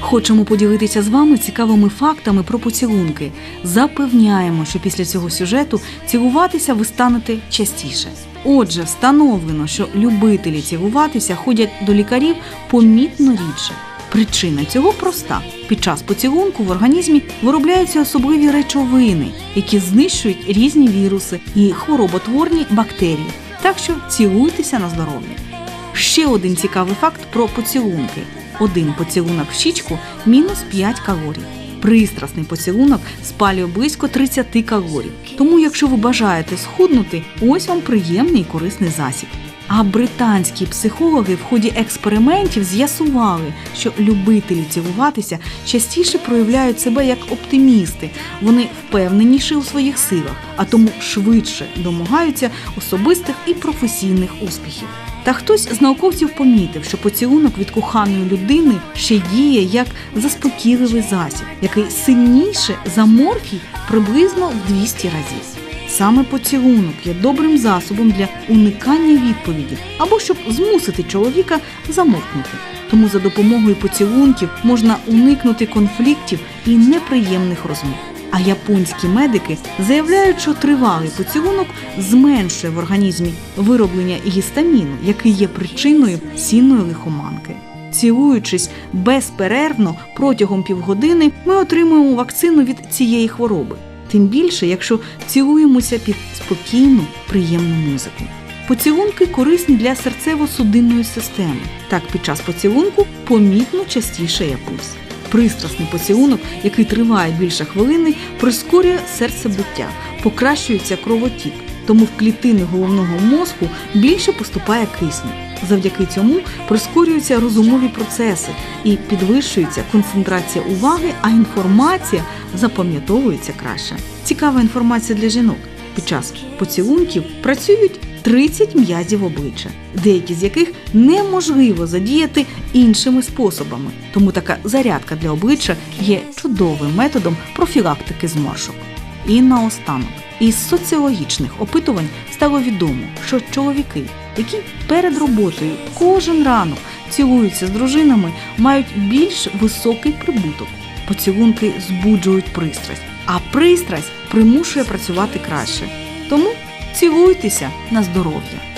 Хочемо поділитися з вами цікавими фактами про поцілунки. Запевняємо, що після цього сюжету цілуватися ви станете частіше. Отже, встановлено, що любителі цілуватися ходять до лікарів помітно рідше. Причина цього проста: під час поцілунку в організмі виробляються особливі речовини, які знищують різні віруси і хвороботворні бактерії. Так що цілуйтеся на здоров'я. Ще один цікавий факт про поцілунки: один поцілунок в щічку мінус 5 калорій. Пристрасний поцілунок спалює близько 30 калорій. Тому, якщо ви бажаєте схуднути, ось вам приємний і корисний засіб. А британські психологи в ході експериментів з'ясували, що любителі цілуватися частіше проявляють себе як оптимісти. Вони впевненіші у своїх силах, а тому швидше домагаються особистих і професійних успіхів. Та хтось з науковців помітив, що поцілунок від коханої людини ще діє як заспокійливий засіб, який сильніше за морфій приблизно в 200 разів. Саме поцілунок є добрим засобом для уникання відповіді або щоб змусити чоловіка замовкнути. Тому за допомогою поцілунків можна уникнути конфліктів і неприємних розмов. А японські медики заявляють, що тривалий поцілунок зменшує в організмі вироблення гістаміну, який є причиною сінної лихоманки. Цілуючись безперервно протягом півгодини, ми отримуємо вакцину від цієї хвороби. Тим більше, якщо цілуємося під спокійну, приємну музику. Поцілунки корисні для серцево-судинної системи. Так, під час поцілунку помітно частішає пульс. Пристрасний поцілунок, який триває більше хвилини, прискорює серцебиття, покращується кровотік. Тому в клітини головного мозку більше поступає кисню. Завдяки цьому прискорюються розумові процеси і підвищується концентрація уваги, а інформація запам'ятовується краще. Цікава інформація для жінок. Під час поцілунків працюють 30 м'язів обличчя, деякі з яких неможливо задіяти іншими способами. Тому така зарядка для обличчя є чудовим методом профілактики зморшок. І наостанок. Із соціологічних опитувань стало відомо, що чоловіки, які перед роботою кожен ранок цілуються з дружинами, мають більш високий прибуток. Поцілунки збуджують пристрасть, а пристрасть примушує працювати краще. Тому цілуйтеся на здоров'я.